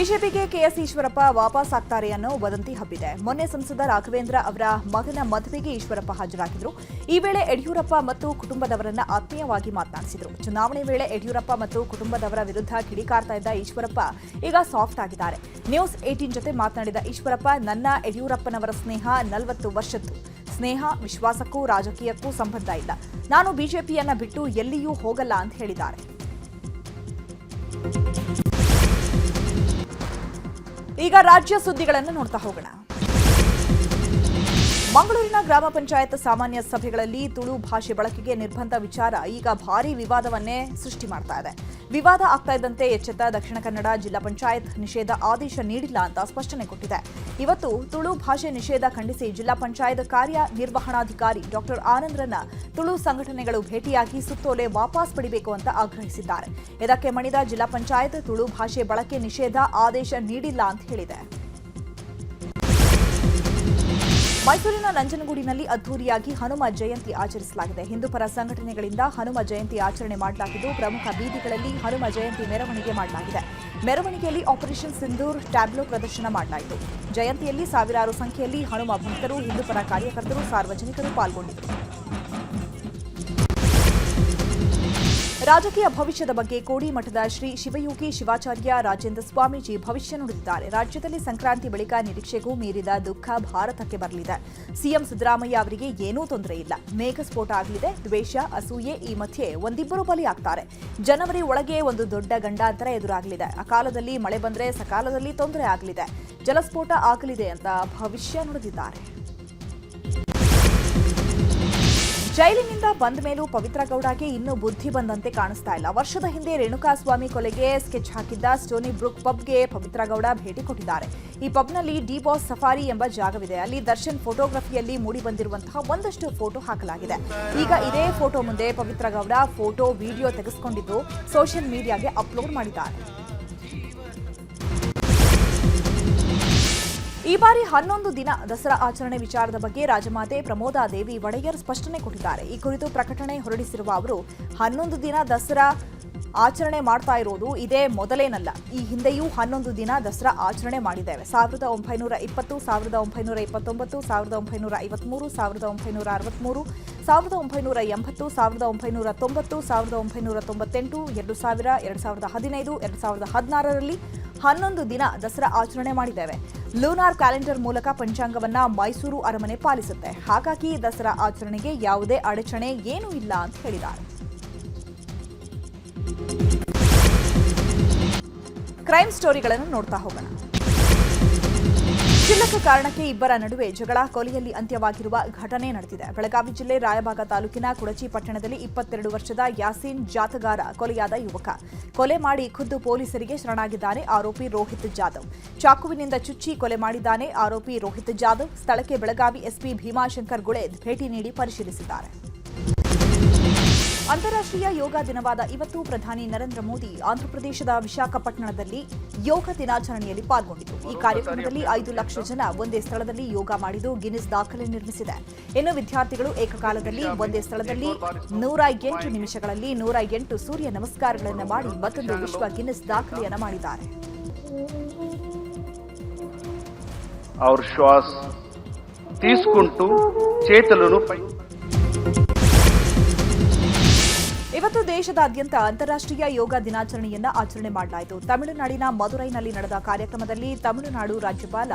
ಬಿಜೆಪಿಗೆ ಕೆಎಸ್ ಈಶ್ವರಪ್ಪ ವಾಪಸ್ ಆಗ್ತಾರೆ ಅನ್ನೋ ವದಂತಿ ಹಬ್ಬಿದೆ. ಮೊನ್ನೆ ಸಂಸದ ರಾಘವೇಂದ್ರ ಅವರ ಮಗನ ಮದುವೆಗೆ ಈಶ್ವರಪ್ಪ ಹಾಜರಾಗಿದ್ರು. ಈ ವೇಳೆ ಯಡಿಯೂರಪ್ಪ ಮತ್ತು ಕುಟುಂಬದವರನ್ನ ಆತ್ಮೀಯವಾಗಿ ಮಾತನಾಡಿಸಿದರು. ಚುನಾವಣೆ ವೇಳೆ ಯಡಿಯೂರಪ್ಪ ಮತ್ತು ಕುಟುಂಬದವರ ವಿರುದ್ಧ ಕಿಡಿಕಾರ್ತಾ ಇದ್ದ ಈಶ್ವರಪ್ಪ ಈಗ ಸಾಫ್ಟ್ ಆಗಿದ್ದಾರೆ. ನ್ಯೂಸ್ ಏಟೀನ್ ಜೊತೆ ಮಾತನಾಡಿದ ಈಶ್ವರಪ್ಪ, ನನ್ನ ಯಡಿಯೂರಪ್ಪನವರ ಸ್ನೇಹ ನಲವತ್ತು ವರ್ಷದ್ದು. ಸ್ನೇಹ, ವಿಶ್ವಾಸಕ್ಕೂ ರಾಜಕೀಯಕ್ಕೂ ಸಂಬಂಧ ಇಲ್ಲ. ನಾನು ಬಿಜೆಪಿಯನ್ನ ಬಿಟ್ಟು ಎಲ್ಲಿಯೂ ಹೋಗಲ್ಲ ಅಂತ ಹೇಳಿದ್ದಾರೆ. ಈಗ ರಾಜ್ಯ ಸುದ್ದಿಗಳನ್ನು ನೋಡ್ತಾ ಹೋಗೋಣ. ಮಂಗಳೂರಿನ ಗ್ರಾಮ ಪಂಚಾಯತ್ ಸಾಮಾನ್ಯ ಸಭೆಗಳಲ್ಲಿ ತುಳು ಭಾಷೆ ಬಳಕೆಗೆ ನಿರ್ಬಂಧ ವಿಚಾರ ಈಗ ಭಾರೀ ವಿವಾದವನ್ನೇ ಸೃಷ್ಟಿ ಮಾಡ್ತಾ ಇದೆ. ವಿವಾದ ಆಗ್ತಾ ಇದ್ದಂತೆ ಎಚ್ಚೆತ್ತ ದಕ್ಷಿಣ ಕನ್ನಡ ಜಿಲ್ಲಾ ಪಂಚಾಯತ್ ನಿಷೇಧ ಆದೇಶ ನೀಡಿಲ್ಲ ಅಂತ ಸ್ಪಷ್ಟನೆ ಕೊಟ್ಟಿದೆ. ಇವತ್ತು ತುಳು ಭಾಷೆ ನಿಷೇಧ ಖಂಡಿಸಿ ಜಿಲ್ಲಾ ಪಂಚಾಯತ್ ಕಾರ್ಯನಿರ್ವಹಣಾಧಿಕಾರಿ ಡಾಕ್ಟರ್ ಆನಂದ್ರನ್ನ ತುಳು ಸಂಘಟನೆಗಳು ಭೇಟಿಯಾಗಿ ಸುತ್ತೋಲೆ ವಾಪಸ್ ಪಡಿಬೇಕು ಅಂತ ಆಗ್ರಹಿಸಿದ್ದಾರೆ. ಇದಕ್ಕೆ ಮಣಿದ ಜಿಲ್ಲಾ ಪಂಚಾಯತ್ ತುಳು ಭಾಷೆ ಬಳಕೆ ನಿಷೇಧ ಆದೇಶ ನೀಡಿಲ್ಲ ಅಂತ ಹೇಳಿದೆ. ಮೈಸೂರಿನ ನಂಜನಗೂಡಿನಲ್ಲಿ ಅದ್ದೂರಿಯಾಗಿ ಹನುಮ ಜಯಂತಿ ಆಚರಿಸಲಾಗಿದೆ. ಹಿಂದೂಪರ ಸಂಘಟನೆಗಳಿಂದ ಹನುಮ ಜಯಂತಿ ಆಚರಣೆ ಮಾಡಲಾಗಿದ್ದು, ಪ್ರಮುಖ ಬೀದಿಗಳಲ್ಲಿ ಹನುಮ ಜಯಂತಿ ಮೆರವಣಿಗೆ ಮಾಡಲಾಗಿದೆ. ಮೆರವಣಿಗೆಯಲ್ಲಿ ಆಪರೇಷನ್ ಸಿಂಧೂರ್ ಟ್ಯಾಬ್ಲೋ ಪ್ರದರ್ಶನ ಮಾಡಲಾಯಿತು. ಜಯಂತಿಯಲ್ಲಿ ಸಾವಿರಾರು ಸಂಖ್ಯೆಯಲ್ಲಿ ಹನುಮ ಭಕ್ತರು ಹಿಂದೂಪರ ಕಾರ್ಯಕರ್ತರು, ಸಾರ್ವಜನಿಕರು ಪಾಲ್ಗೊಂಡಿದ್ದರು. ರಾಜಕೀಯ ಭವಿಷ್ಯದ ಬಗ್ಗೆ ಕೋಡಿಮಠದ ಶ್ರೀ ಶಿವಯೋಗಿ ಶಿವಾಚಾರ್ಯ ರಾಜೇಂದ್ರ ಸ್ವಾಮೀಜಿ ಭವಿಷ್ಯ ನುಡಿದಿದ್ದಾರೆ. ರಾಜ್ಯದಲ್ಲಿ ಸಂಕ್ರಾಂತಿ ಬಳಿಕ ನಿರೀಕ್ಷೆಗೂ ಮೀರಿದ ದುಃಖ ಭಾರತಕ್ಕೆ ಬರಲಿದೆ. ಸಿಎಂ ಸಿದ್ದರಾಮಯ್ಯ ಅವರಿಗೆ ಏನೂ ತೊಂದರೆ ಇಲ್ಲ. ಮೇಘಸ್ಫೋಟ ಆಗಲಿದೆ, ದ್ವೇಷ, ಅಸೂಯೆ ಈ ಮಧ್ಯೆ ಒಂದಿಬ್ಬರು ಬಲಿಯಾಗ್ತಾರೆ. ಜನವರಿ ಒಳಗೆ ಒಂದು ದೊಡ್ಡ ಗಂಡಾಂತರ ಎದುರಾಗಲಿದೆ. ಅಕಾಲದಲ್ಲಿ ಮಳೆ ಬಂದರೆ ಸಕಾಲದಲ್ಲಿ ತೊಂದರೆ ಆಗಲಿದೆ. ಜಲಸ್ಫೋಟ ಆಗಲಿದೆ ಅಂತ ಭವಿಷ್ಯ ನುಡಿದಿದ್ದಾರೆ. ಜೈಲಿನಿಂದ ಬಂದ ಮೇಲೂ ಪವಿತ್ರ ಗೌಡಗೆ ಇನ್ನೂ ಬುದ್ಧಿ ಬಂದಂತೆ ಕಾಣಿಸ್ತಾ ಇಲ್ಲ. ವರ್ಷದ ಹಿಂದೆ ರೇಣುಕಾಸ್ವಾಮಿ ಕೊಲೆಗೆ ಸ್ಕೆಚ್ ಹಾಕಿದ್ದ ಸ್ಟೋನಿ ಬ್ರೂಕ್ ಪಬ್ಗೆ ಪವಿತ್ರ ಗೌಡ ಭೇಟಿ ಕೊಟ್ಟಿದ್ದಾರೆ. ಈ ಪಬ್ನಲ್ಲಿ ಡಿ ಬಾಸ್ ಸಫಾರಿ ಎಂಬ ಜಾಗವಿದೆ. ಅಲ್ಲಿ ದರ್ಶನ್ ಫೋಟೋಗ್ರಫಿಯಲ್ಲಿ ಮೂಡಿ ಬಂದಿರುವಂತಹ ಒಂದಷ್ಟು ಫೋಟೋ ಹಾಕಲಾಗಿದೆ. ಈಗ ಇದೇ ಫೋಟೋ ಮುಂದೆ ಪವಿತ್ರ ಗೌಡ ಫೋಟೋ, ವಿಡಿಯೋ ತೆಗೆಸಿಕೊಂಡಿದ್ದು ಸೋಷಿಯಲ್ ಮೀಡಿಯಾಗೆ ಅಪ್ಲೋಡ್ ಮಾಡಿದ್ದಾರೆ. ಈ ಬಾರಿ ಹನ್ನೊಂದು ದಿನ ದಸರಾ ಆಚರಣೆ ವಿಚಾರದ ಬಗ್ಗೆ ರಾಜಮಾತೆ ಪ್ರಮೋದಾದೇವಿ ಒಡೆಯರ್ ಸ್ಪಷ್ಟನೆ ಕೊಟ್ಟಿದ್ದಾರೆ. ಈ ಕುರಿತು ಪ್ರಕಟಣೆ ಹೊರಡಿಸಿರುವ ಅವರು, ಹನ್ನೊಂದು ದಿನ ದಸರಾ ಆಚರಣೆ ಮಾಡ್ತಾ ಇರೋದು ಇದೇ ಮೊದಲೇನಲ್ಲ. ಈ ಹಿಂದೆಯೂ ಹನ್ನೊಂದು ದಿನ ದಸರಾ ಆಚರಣೆ ಮಾಡಿದ್ದೇವೆ. ಸಾವಿರದ ಒಂಬೈನೂರ ಇಪ್ಪತ್ತು, ಸಾವಿರದ ಒಂಬೈನೂರ ಇಪ್ಪತ್ತೊಂಬತ್ತು, ಸಾವಿರದ ಒಂಬೈನೂರ ಐವತ್ಮೂರು, ಸಾವಿರದ ಒಂಬೈನೂರ ಅರವತ್ಮೂರು, ಸಾವಿರದ ಒಂಬೈನೂರ ಎಂಬತ್ತು, ಸಾವಿರದ ಒಂಬೈನೂರ ತೊಂಬತ್ತು, ಸಾವಿರದ ಒಂಬೈನೂರ ತೊಂಬತ್ತೆಂಟು, ಎರಡು ಸಾವಿರ, ಎರಡು ಸಾವಿರದ ಹದಿನೈದು, ಎರಡು ಸಾವಿರದ ಹದಿನಾರರಲ್ಲಿ ಹನ್ನೊಂದು ದಿನ ದಸರಾ ಆಚರಣೆ ಮಾಡಿದ್ದೇವೆ. ಲೂನಾರ್ ಕ್ಯಾಲೆಂಡರ್ ಮೂಲಕ ಪಂಚಾಂಗವನ್ನ ಮೈಸೂರು ಅರಮನೆ ಪಾಲಿಸುತ್ತೆ. ಹಾಗಾಗಿ ದಸರಾ ಆಚರಣೆಗೆ ಯಾವುದೇ ಅಡಚಣೆ ಏನೂ ಇಲ್ಲ ಅಂತ ಹೇಳಿದ್ದಾರೆ. ಕ್ರೈಮ್ ಸ್ಟೋರಿಗಳನ್ನು ನೋಡ್ತಾ ಹೋಗೋಣ. ಕ್ಷುಲ್ಲಕ ಕಾರಣಕ್ಕೆ ಇಬ್ಬರ ನಡುವೆ ಜಗಳ ಕೊಲೆಯಲ್ಲಿ ಅಂತ್ಯವಾಗಿರುವ ಘಟನೆ ನಡೆದಿದೆ. ಬೆಳಗಾವಿ ಜಿಲ್ಲೆ ರಾಯಬಾಗ ತಾಲೂಕಿನ ಕುಡಚಿ ಪಟ್ಟಣದಲ್ಲಿ ಇಪ್ಪತ್ತೆರಡು ವರ್ಷದ ಯಾಸೀನ್ ಜಾತಗಾರ ಕೊಲೆಯಾದ ಯುವಕ. ಕೊಲೆ ಮಾಡಿ ಖುದ್ದು ಪೊಲೀಸರಿಗೆ ಶರಣಾಗಿದ್ದಾನೆ ಆರೋಪಿ ರೋಹಿತ್ ಜಾಧವ್. ಚಾಕುವಿನಿಂದ ಚುಚ್ಚಿ ಕೊಲೆ ಮಾಡಿದ್ದಾನೆ ಆರೋಪಿ ರೋಹಿತ್ ಜಾಧವ್. ಸ್ಥಳಕ್ಕೆ ಬೆಳಗಾವಿ ಎಸ್ಪಿ ಭೀಮಾಶಂಕರ್ ಗುಳೆ ಭೇಟಿ ನೀಡಿ ಪರಿಶೀಲಿಸಿದ್ದಾರೆ. ಅಂತಾರಾಷ್ಟ್ರೀಯ ಯೋಗ ದಿನವಾದ ಇವತ್ತು ಪ್ರಧಾನಿ ನರೇಂದ್ರ ಮೋದಿ ಆಂಧ್ರಪ್ರದೇಶದ ವಿಶಾಖಪಟ್ಟಣದಲ್ಲಿ ಯೋಗ ದಿನಾಚರಣೆಯಲ್ಲಿ ಪಾಲ್ಗೊಂಡಿತು. ಈ ಕಾರ್ಯಕ್ರಮದಲ್ಲಿ ಐದು ಲಕ್ಷ ಜನ ಒಂದೇ ಸ್ಥಳದಲ್ಲಿ ಯೋಗ ಮಾಡಿದ್ದು ಗಿನಿಸ್ ದಾಖಲೆ ನಿರ್ಮಿಸಿದೆ. ಇನ್ನು ವಿದ್ಯಾರ್ಥಿಗಳು ಏಕಕಾಲದಲ್ಲಿ ಒಂದೇ ಸ್ಥಳದಲ್ಲಿ ನೂರ ಎಂಟು ನಿಮಿಷಗಳಲ್ಲಿ ನೂರ ಎಂಟು ಸೂರ್ಯ ನಮಸ್ಕಾರಗಳನ್ನು ಮಾಡಿ ಮತ್ತೊಂದು ವಿಶ್ವ ಗಿನ್ನಿಸ್ ದಾಖಲೆಯನ್ನು ಮಾಡಿದ್ದಾರೆ. ಶ್ವಾಸ ತೀಸ್ಕೊಂಡು చేతులను పై ದೇಶದಾದ್ಯಂತ ಅಂತಾರಾಷ್ಟ್ರೀಯ ಯೋಗ ದಿನಾಚರಣೆಯನ್ನ ಆಚರಣೆ ಮಾಡಲಾಯಿತು. ತಮಿಳುನಾಡಿನ ಮದುರೈನಲ್ಲಿ ನಡೆದ ಕಾರ್ಯಕ್ರಮದಲ್ಲಿ ತಮಿಳುನಾಡು ರಾಜ್ಯಪಾಲ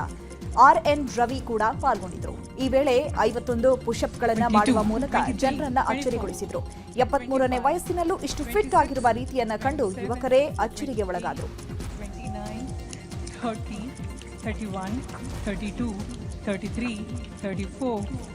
ಆರ್ ಎನ್ ರವಿ ಕೂಡ ಪಾಲ್ಗೊಂಡಿದ್ರು ಈ ವೇಳೆ ಐವತ್ತೊಂದು ಪುಷಪ್ಗಳನ್ನು ಮಾಡುವ ಮೂಲಕ ಜನರನ್ನ ಅಚ್ಚರಿಗೊಳಿಸಿದ್ರು ಎಪ್ಪತ್ಮೂರನೇ ವಯಸ್ಸಿನಲ್ಲೂ ಇಷ್ಟು ಫಿಟ್ ಆಗಿರುವ ರೀತಿಯನ್ನ ಕಂಡು ಯುವಕರೇ ಅಚ್ಚರಿಗೆ ಒಳಗಾದರು. 29, 30, 31, 32, 33, 34,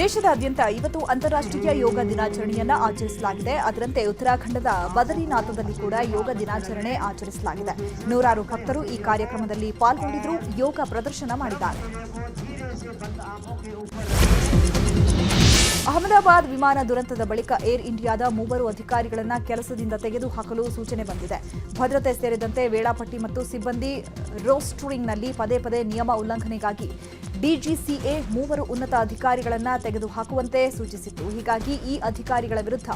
ದೇಶದಾದ್ಯಂತ ಇವತ್ತು ಅಂತಾರಾಷ್ಟ್ರೀಯ ಯೋಗ ದಿನಾಚರಣೆಯನ್ನ ಆಚರಿಸಲಾಗಿದೆ. ಅದರಂತೆ ಉತ್ತರಾಖಂಡದ ಬದರಿನಾಥದಲ್ಲಿ ಕೂಡ ಯೋಗ ದಿನಾಚರಣೆ ಆಚರಿಸಲಾಗಿದೆ. ನೂರಾರು ಭಕ್ತರು ಈ ಕಾರ್ಯಕ್ರಮದಲ್ಲಿ ಪಾಲ್ಗೊಂಡಿದ್ರು ಯೋಗ ಪ್ರದರ್ಶನ ಮಾಡಿದ್ದಾರೆ. ಅಹಮದಾಬಾದ್ ವಿಮಾನ ದುರಂತದ ಬಳಿಕ ಏರ್ ಇಂಡಿಯಾದ ಮೂವರು ಅಧಿಕಾರಿಗಳನ್ನು ಕೆಲಸದಿಂದ ತೆಗೆದುಹಾಕಲು ಸೂಚನೆ ಬಂದಿದೆ. ಭದ್ರತೆ ಸೇರಿದಂತೆ ವೇಳಾಪಟ್ಟಿ ಮತ್ತು ಸಿಬ್ಬಂದಿ ರೋಸ್ಟರಿಂಗ್ನಲ್ಲಿ ಪದೇ ಪದೇ ನಿಯಮ ಉಲ್ಲಂಘನೆಗಾಗಿ ಡಿಜಿಸಿಎ ಮೂವರು ಉನ್ನತ ಅಧಿಕಾರಿಗಳನ್ನು ತೆಗೆದುಹಾಕುವಂತೆ ಸೂಚಿಸಿತ್ತು. ಹೀಗಾಗಿ ಈ ಅಧಿಕಾರಿಗಳ ವಿರುದ್ಧ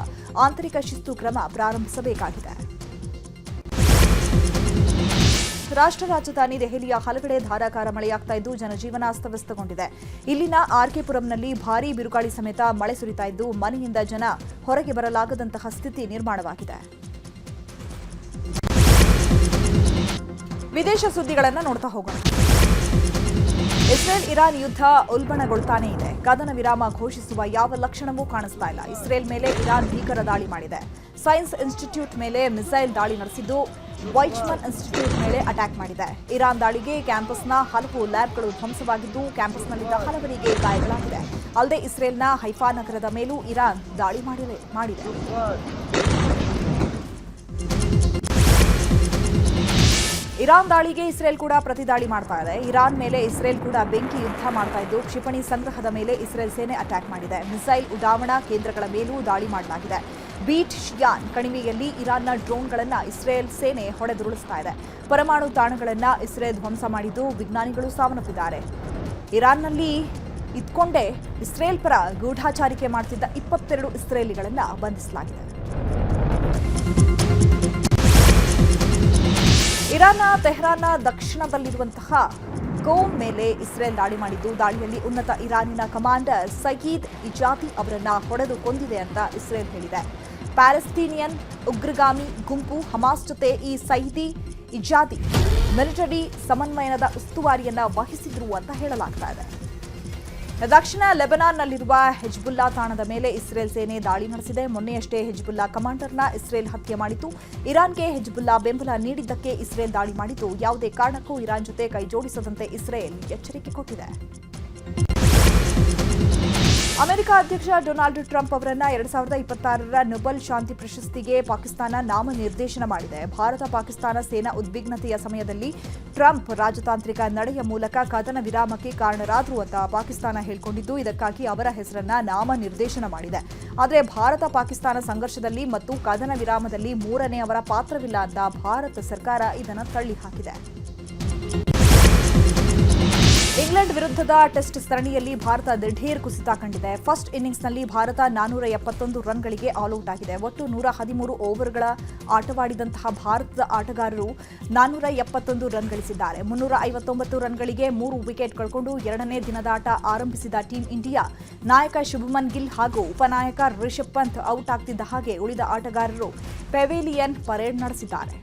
ಆಂತರಿಕ ಶಿಸ್ತು ಕ್ರಮ ಪ್ರಾರಂಭಿಸಬೇಕಾಗಿದೆ. ರಾಷ್ಟ್ರ ರಾಜಧಾನಿ ದೆಹಲಿಯ ಹಲವೆಡೆ ಧಾರಾಕಾರ ಮಳೆಯಾಗ್ತಾ ಇದ್ದು ಜನಜೀವನ ಅಸ್ತವ್ಯಸ್ತಗೊಂಡಿದೆ. ಇಲ್ಲಿನ ಆರ್ಕೆಪುರಂನಲ್ಲಿ ಭಾರೀ ಬಿರುಗಾಳಿ ಸಮೇತ ಮಳೆ ಸುರಿತಾ ಇದ್ದು ಮನೆಯಿಂದ ಜನ ಹೊರಗೆ ಬರಲಾಗದಂತಹ ಸ್ಥಿತಿ ನಿರ್ಮಾಣವಾಗಿದೆ. ವಿದೇಶ ಸುದ್ದಿಗಳನ್ನು ನೋಡ್ತಾ ಹೋಗೋಣ. ಇಸ್ರೇಲ್ ಇರಾನ್ ಯುದ್ಧ ಉಲ್ಬಣಗೊಳ್ತಾನೇ ಇದೆ. ಕದನ ವಿರಾಮ ಘೋಷಿಸುವ ಯಾವ ಲಕ್ಷಣವೂ ಕಾಣಿಸ್ತಾ ಇಲ್ಲ. ಇಸ್ರೇಲ್ ಮೇಲೆ ಇರಾನ್ ಭೀಕರ ದಾಳಿ ಮಾಡಿದೆ. ಸೈನ್ಸ್ ಇನ್ಸ್ಟಿಟ್ಯೂಟ್ ಮೇಲೆ ಮಿಸೈಲ್ ದಾಳಿ ನಡೆಸಿದ್ದು ವೈಚ್ಮನ್ ಇನ್ಸ್ಟಿಟ್ಯೂಟ್ ಮೇಲೆ ಅಟ್ಯಾಕ್ ಮಾಡಿದೆ. ಇರಾನ್ ದಾಳಿಗೆ ಕ್ಯಾಂಪಸ್ನ ಹಲವು ಲ್ಯಾಬ್ಗಳು ಧ್ವಂಸವಾಗಿದ್ದು ಕ್ಯಾಂಪಸ್ನಲ್ಲಿದ್ದ ಹಲವರಿಗೆ ಗಾಯಗಳಾಗಿದೆ. ಅಲ್ಲದೆ ಇಸ್ರೇಲ್ನ ಹೈಫಾ ನಗರದ ಮೇಲೂ ಇರಾನ್ ದಾಳಿ ಮಾಡಿದೆ ಇರಾನ್ ದಾಳಿಗೆ ಇಸ್ರೇಲ್ ಕೂಡ ಪ್ರತಿದಾಳಿ ಮಾಡ್ತಾ ಇದೆ. ಇರಾನ್ ಮೇಲೆ ಇಸ್ರೇಲ್ ಕೂಡ ಬೆಂಕಿ ಯುದ್ಧ ಮಾಡ್ತಾ ಇದ್ದು, ಕ್ಷಿಪಣಿ ಸಂಗ್ರಹದ ಮೇಲೆ ಇಸ್ರೇಲ್ ಸೇನೆ ಅಟ್ಯಾಕ್ ಮಾಡಿದೆ. ಮಿಸೈಲ್ ಉಡಾವಣಾ ಕೇಂದ್ರಗಳ ಮೇಲೂ ದಾಳಿ ಮಾಡಲಾಗಿದೆ. ಬೀಟ್ ಶಿಯಾನ್ ಕಣಿವೆಯಲ್ಲಿ ಇರಾನ್ನ ಡ್ರೋನ್ಗಳನ್ನು ಇಸ್ರೇಲ್ ಸೇನೆ ಹೊಡೆದುರುಳಿಸ್ತಾ ಇದೆ. ಪರಮಾಣು ತಾಣಗಳನ್ನು ಇಸ್ರೇಲ್ ಧ್ವಂಸ ಮಾಡಿದ್ದು, ವಿಜ್ಞಾನಿಗಳು ಸಾವನ್ನಪ್ಪಿದ್ದಾರೆ. ಇರಾನ್ನಲ್ಲಿ ಇದ್ಕೊಂಡೇ ಇಸ್ರೇಲ್ ಪರ ಗೂಢಾಚಾರಿಕೆ ಮಾಡ್ತಿದ್ದ ಇಪ್ಪತ್ತೆರಡು ಇಸ್ರೇಲಿಗಳನ್ನು ಬಂಧಿಸಲಾಗಿದೆ. ಇರಾನ್ನ, ತೆಹರಾನ್ನ, ದಕ್ಷಿಣದಲ್ಲಿರುವಂತಹ ಕೋಮ್ ಮೇಲೆ ಇಸ್ರೇಲ್ ದಾಳಿ ಮಾಡಿದ್ದು, ದಾಳಿಯಲ್ಲಿ ಉನ್ನತ ಇರಾನಿನ ಕಮಾಂಡರ್ ಸಯೀದ್ ಇಜಾದಿ ಅವರನ್ನ ಹೊಡೆದು ಕೊಂದಿದೆ ಅಂತ ಇಸ್ರೇಲ್ ಹೇಳಿದೆ. ಪ್ಯಾಲೆಸ್ತೀನಿಯನ್ ಉಗ್ರಗಾಮಿ ಗುಂಪು ಹಮಾಸ್ ಜೊತೆ ಈ ಸೈದಿ ಇಜಾದಿ ಮಿಲಿಟರಿ ಸಮನ್ವಯನದ ಉಸ್ತುವಾರಿಯನ್ನ ವಹಿಸಿದ್ರು ಅಂತ ಹೇಳಲಾಗ್ತಾ ಇದೆ. ದಕ್ಷಿಣ ಲೆಬನಾನ್ನಲ್ಲಿರುವ ಹೆಜ್ಬುಲ್ಲಾ ತಾಣದ ಮೇಲೆ ಇಸ್ರೇಲ್ ಸೇನೆ ದಾಳಿ ನಡೆಸಿದೆ. ಮೊನ್ನೆಯಷ್ಟೇ ಹೆಜ್ಬುಲ್ಲಾ ಕಮಾಂಡರ್ನ ಇಸ್ರೇಲ್ ಹತ್ಯೆ ಮಾಡಿತು ಇರಾನ್ಗೆ ಹೆಜ್ಬುಲ್ಲಾ ಬೆಂಬಲ ನೀಡಿದ್ದಕ್ಕೆ ಇಸ್ರೇಲ್ ದಾಳಿ ಮಾಡಿತು ಯಾವುದೇ ಕಾರಣಕ್ಕೂ ಇರಾನ್ ಜೊತೆ ಕೈಜೋಡಿಸದಂತೆ ಇಸ್ರೇಲ್ ಎಚ್ಚರಿಕೆ ಕೊಟ್ಟಿದೆ. ಅಮೆರಿಕ ಅಧ್ಯಕ್ಷ ಡೊನಾಲ್ಡ್ ಟ್ರಂಪ್ ಅವರನ್ನ ಎರಡ್ ಸಾವಿರದ ಇಪ್ಪತ್ತಾರರ ನೊಬೆಲ್ ಶಾಂತಿ ಪ್ರಶಸ್ತಿಗೆ ಪಾಕಿಸ್ತಾನ ನಾಮನಿರ್ದೇಶನ ಮಾಡಿದೆ. ಭಾರತ ಪಾಕಿಸ್ತಾನ ಸೇನಾ ಉದ್ವಿಗ್ನತೆಯ ಸಮಯದಲ್ಲಿ ಟ್ರಂಪ್ ರಾಜತಾಂತ್ರಿಕ ನಡೆಯ ಮೂಲಕ ಕದನ ವಿರಾಮಕ್ಕೆ ಕಾರಣರಾದರು ಅಂತ ಪಾಕಿಸ್ತಾನ ಹೇಳಿಕೊಂಡಿದ್ದು, ಇದಕ್ಕಾಗಿ ಅವರ ಹೆಸರನ್ನ ನಾಮನಿರ್ದೇಶನ ಮಾಡಿದೆ. ಆದರೆ ಭಾರತ ಪಾಕಿಸ್ತಾನ ಸಂಘರ್ಷದಲ್ಲಿ ಮತ್ತು ಕದನ ವಿರಾಮದಲ್ಲಿ ಮೂರನೇ ಅವರ ಪಾತ್ರವಿಲ್ಲ ಅಂತ ಭಾರತ ಸರ್ಕಾರ ಇದನ್ನು ತಳ್ಳಿ ಹಾಕಿದೆ ಇಂಗ್ಲೆಂಡ್ ವಿರುದ್ಧದ ಟೆಸ್ಟ್ ಸರಣಿಯಲ್ಲಿ ಭಾರತ ದಿಢೀರ್ ಕುಸಿತ ಕಂಡಿದೆ. ಫಸ್ಟ್ ಇನ್ನಿಂಗ್ಸ್ನಲ್ಲಿ ಭಾರತ ನಾನೂರ ಎಪ್ಪತ್ತೊಂದು ರನ್ಗಳಿಗೆ ಆಲ್ಔಟ್ ಆಗಿದೆ. ಒಟ್ಟು ನೂರ ಹದಿಮೂರು ಓವರ್ಗಳ ಆಟವಾಡಿದಂತಹ ಭಾರತದ ಆಟಗಾರರು ನಾನೂರ ಎಪ್ಪತ್ತೊಂದು ರನ್ ಗಳಿಸಿದ್ದಾರೆ. ಮುನ್ನೂರ ಐವತ್ತೊಂಬತ್ತು ರನ್ಗಳಿಗೆ ಮೂರು ವಿಕೆಟ್ ಕಳ್ಕೊಂಡು ಎರಡನೇ ದಿನದ ಆಟ ಆರಂಭಿಸಿದ ಟೀಂ ಇಂಡಿಯಾ, ನಾಯಕ ಶುಭಮನ್ ಗಿಲ್ ಹಾಗೂ ಉಪನಾಯಕ ರಿಷಬ್ ಪಂತ್ ಔಟ್ ಆಗ್ತಿದ್ದ ಹಾಗೆ ಉಳಿದ ಆಟಗಾರರು ಪೆವಿಲಿಯನ್ ಪರೇಡ್ ನಡೆಸಿದ್ದಾರೆ.